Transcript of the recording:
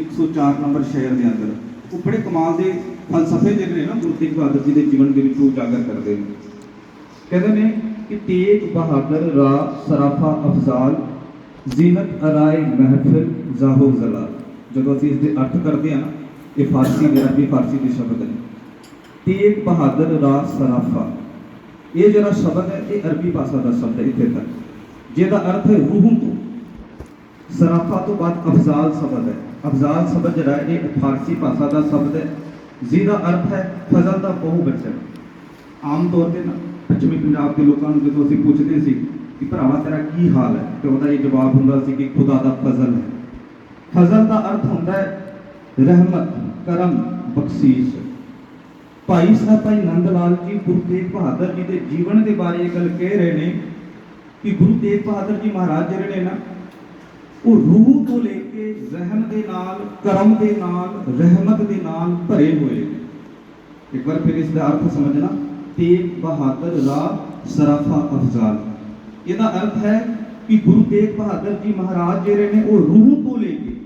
104 number ਸ਼ਹਿਰ ਦੇ ਅੰਦਰ। ਉਹ ਬੜੇ ਕਮਾਲ ਦੇ ਫਲਸਫੇ ਜਿਹੜੇ ਨੇ ਨਾ, ਗੁਰੂ ਤੇਗ ਬਹਾਦਰ ਜੀ ਦੇ ਜੀਵਨ ਦੇ ਵਿੱਚ ਉਜਾਗਰ ਕਰਦੇ ਨੇ। ਕਹਿੰਦੇ ਨੇ ਕਿ ਤੇਗ ਬਹਾਦਰ ਰਾ ਸਰਾਫਾ, ਅਫਜ਼ਾਲ, ਜ਼ੀਨਤ, ਅਰਾਏ, ਮਹਿਫਿਲ, ਜ਼ਾਹੋ, ਜ਼ਲਾਲ। ਜਦੋਂ ਅਸੀਂ ਇਸ ਦੇ ਅਰਥ ਕਰਦੇ ਹਾਂ ਨਾ, ਇਹ ਫਾਰਸੀ ਦੇ ਅਰਬੀ ਫਾਰਸੀ ਦੇ ਸ਼ਬਦ ਨੇ। ਤੇਗ ਬਹਾਦਰ ਰਾ ਸਰਾਫਾ। ਇਹ ਜਿਹੜਾ ਸ਼ਬਦ ਹੈ, ਇਹ ਅਰਬੀ ਭਾਸ਼ਾ ਦਾ ਸ਼ਬਦ ਹੈ ਇੱਥੇ ਤੱਕ। ਜਿਹਦਾ ਅਰਥ ਹੈ ਰੂਹ ਤੋਂ ਸਰਾਫਾ ਤੋਂ ਬਾਅਦ ਅਫਜ਼ਾਲ ਸ਼ਬਦ ਹੈ। ਅਫਜ਼ਾਲ ਸ਼ਬਦ ਜਿਹੜਾ ਹੈ, ਇਹ ਫਾਰਸੀ ਭਾਸ਼ਾ ਦਾ ਸ਼ਬਦ ਹੈ। ਜਿਹਦਾ ਅਰਥ ਹੈ, ਫਜ਼ਲ ਦਾ ਬਹੁ ਬਚਨ ਆਮ ਤੌਰ ਤੇ ਨਾ, ਪੱਛਮੀ ਪੰਜਾਬ ਦੇ ਲੋਕਾਂ ਨੂੰ ਜਦੋਂ ਅਸੀਂ ਪੁੱਛਦੇ ਸੀ ਕਿ ਭਰਾਵਾ ਤੇਰਾ ਕੀ ਹਾਲ ਹੈ, ਤੇ ਉਹਦਾ ਇਹ ਜਵਾਬ ਹੁੰਦਾ ਸੀ ਕਿ ਖੁਦਾ ਦਾ ਫਜ਼ਲ ਹੈ। ਫਜ਼ਲ ਦਾ ਅਰਥ ਹੁੰਦਾ ਹੈ, ਰਹਿਮਤ, ਕਰਮ, ਬਖਸ਼ੀਸ਼। ਭਾਈ ਸਾਹਿਬ, ਭਾਈ ਨੰਦ ਲਾਲ ਜੀ, ਗੁਰੂ ਤੇਗ ਬਹਾਦਰ ਜੀ ਦੇ ਜੀਵਨ ਦੇ ਬਾਰੇ ਇਹ ਗੱਲ ਕਹਿ ਰਹੇ ਨੇ ਕਿ ਗੁਰੂ ਤੇਗ ਬਹਾਦਰ ਜੀ ਮਹਾਰਾਜ ਜਿਹੜੇ ਨੇ ਨਾ ਉਹ ਰੂਹ ਤੋਂ ਲੈ ਕੇ ਜ਼ਹਿਨ ਦੇ ਨਾਲ, ਕਰਮ ਦੇ ਨਾਲ, ਰਹਿਮਤ ਦੇ ਨਾਲ ਭਰੇ ਹੋਏ ਨੇ। ਇੱਕ ਵਾਰ ਫਿਰ ਇਸ ਦਾ ਅਰਥ ਸਮਝਣਾ ਤੇਗ ਬਹਾਦਰ ਰਾ ਸਰਾਫਾ ਅਫਜ਼ਾਲ। ਇਹਦਾ ਅਰਥ ਹੈ ਕਿ ਗੁਰੂ ਤੇਗ ਬਹਾਦਰ ਜੀ ਮਹਾਰਾਜ ਜਿਹੜੇ ਨੇ, ਉਹ ਰੂਹ ਤੋਂ ਲੈ ਕੇ